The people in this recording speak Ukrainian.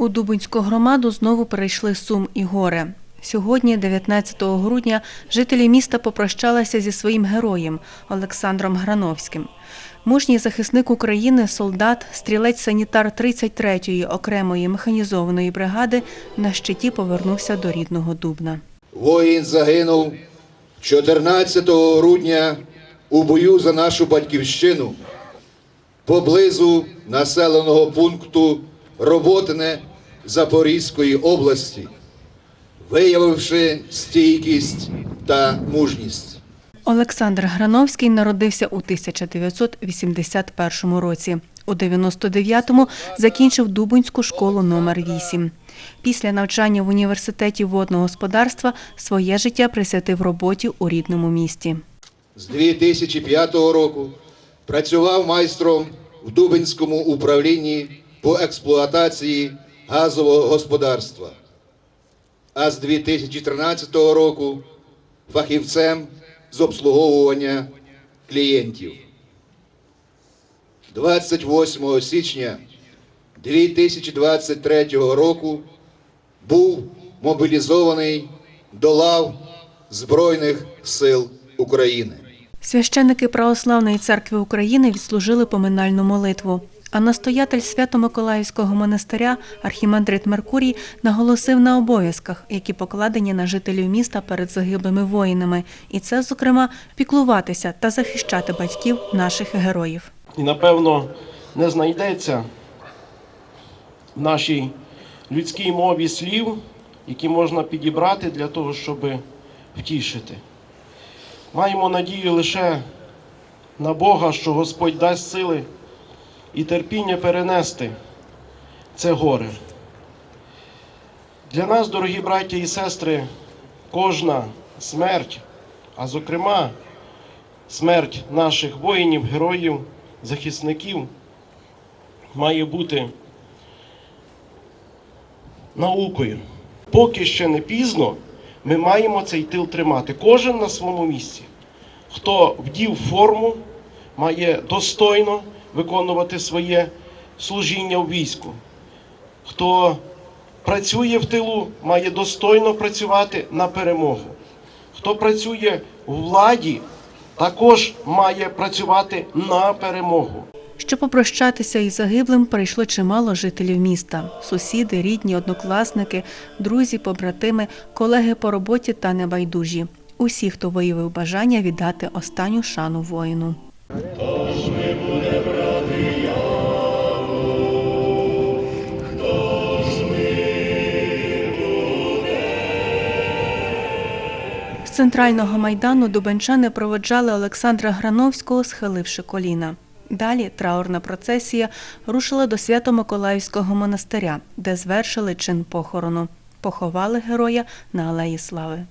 У Дубинську громаду знову перейшли сум і горе. Сьогодні, 19 грудня, жителі міста попрощалися зі своїм героєм Олександром Грановським. Мужній захисник України, солдат, стрілець-санітар 33-ї окремої механізованої бригади на щиті повернувся до рідного Дубна. Воїн загинув 14 грудня у бою за нашу батьківщину поблизу населеного пункту Роботине Запорізької області, виявивши стійкість та мужність. Олександр Грановський народився у 1981 році. У 99-му закінчив Дубинську школу номер 8. Після навчання в університеті водного господарства своє життя присвятив роботі у рідному місті. З 2005 року працював майстром в Дубинському управлінні по експлуатації газового господарства. А з 2013 року фахівцем з обслуговування клієнтів. 28 січня 2023 року був мобілізований до лав Збройних сил України. Священники Православної церкви України відслужили поминальну молитву. А настоятель Свято-Миколаївського монастиря архімандрит Меркурій наголосив на обов'язках, які покладені на жителів міста перед загиблими воїнами, і це, зокрема, піклуватися та захищати батьків наших героїв. І напевно не знайдеться в нашій людській мові слів, які можна підібрати для того, щоб втішити. Маємо надію лише на Бога, що Господь дасть сили і терпіння перенести це горе. Для нас, дорогі браття і сестри, кожна смерть, а зокрема смерть наших воїнів, героїв, захисників має бути наукою. Поки ще не пізно, ми маємо цей тил тримати. Кожен на своєму місці. Хто вдів форму, має достойно виконувати своє служіння в війську. Хто працює в тилу, має достойно працювати на перемогу. Хто працює у владі, також має працювати на перемогу. Щоб попрощатися із загиблим, прийшло чимало жителів міста: сусіди, рідні, однокласники, друзі, побратими, колеги по роботі та небайдужі. Усі, хто виявив бажання віддати останню шану воїну. З центрального майдану дубенчани проводжали Олександра Грановського, схиливши коліна. Далі траурна процесія рушила до Свято-Миколаївського монастиря, де звершили чин похорону. Поховали героя на Алеї Слави.